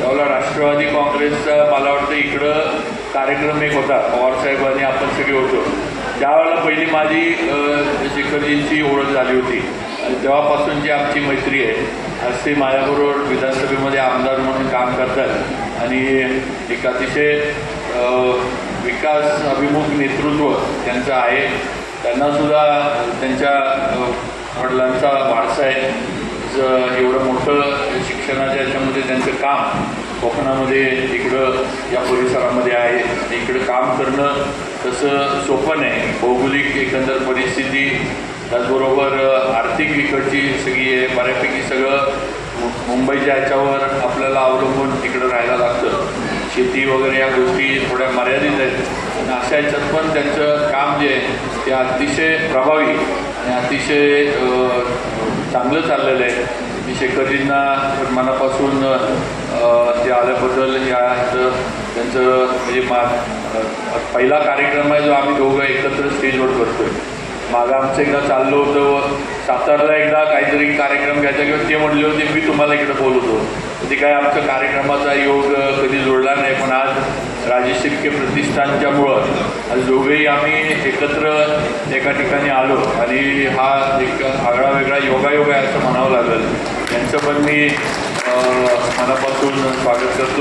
त्यावेळेला राष्ट्रवादी काँग्रेसचा मला वाटतं इकडं कार्यक्रम एक होता पवारसाहेब आणि आपण सगळे होतो. त्यावेळेला पहिली माझी शेखरजींची ओळख झाली होती. आणि तेव्हापासून जी आमची मैत्री आहे आज ते माझ्याबरोबर विधानसभेमध्ये आमदार म्हणून काम करतात. आणि एक अतिशय विकास अभिमुख नेतृत्व त्यांचं आहे. त्यांनासुद्धा त्यांच्या वडिलांचा वारसा आहे. ज- एवढं मोठं शिक्षणाच्या याच्यामध्ये त्यांचं काम कोकणामध्ये इकडं या परिसरामध्ये आहे. इकडं काम करणं तसं सोपं नाही. भौगोलिक एकंदर परिस्थिती त्याचबरोबर आर्थिक इकडची सगळी आहे. बऱ्यापैकी सगळं मु- मुंबईच्या ह्याच्यावर आपल्याला अवलंबून तिकडं राहायला लागतं. शेती वगैरे या गोष्टी थोड्या मर्यादित आहेत. आणि अशा ह्याच्यात पण त्यांचं काम जे आहे ते अतिशय प्रभावी आणि अतिशय चांगलं चाललेलं आहे. मी शेखरजींना मनापासून ते आल्याबद्दल या त्यांचं म्हणजे मा पहिला कार्यक्रम आहे जो आम्ही दोघं एकत्र स्टेजवर करतोय. मागं आमचं एकदा चाललो होतं सातारला एकदा काहीतरी कार्यक्रम घ्यायचा किंवा ते म्हटले होते मी तुम्हाला इकडे बोलवतो. ते काय आमच्या कार्यक्रमाचा योग कधी जुळला नाही पण आज राजेश शिर्के प्रतिष्ठानच्यामुळं आज दोघेही आम्ही एकत्र एका ठिकाणी आलो. आणि हा एक आगळा वेगळा योगायोग आहे असं म्हणावं लागेल. यांचं पण मी मनापासून स्वागत करतो.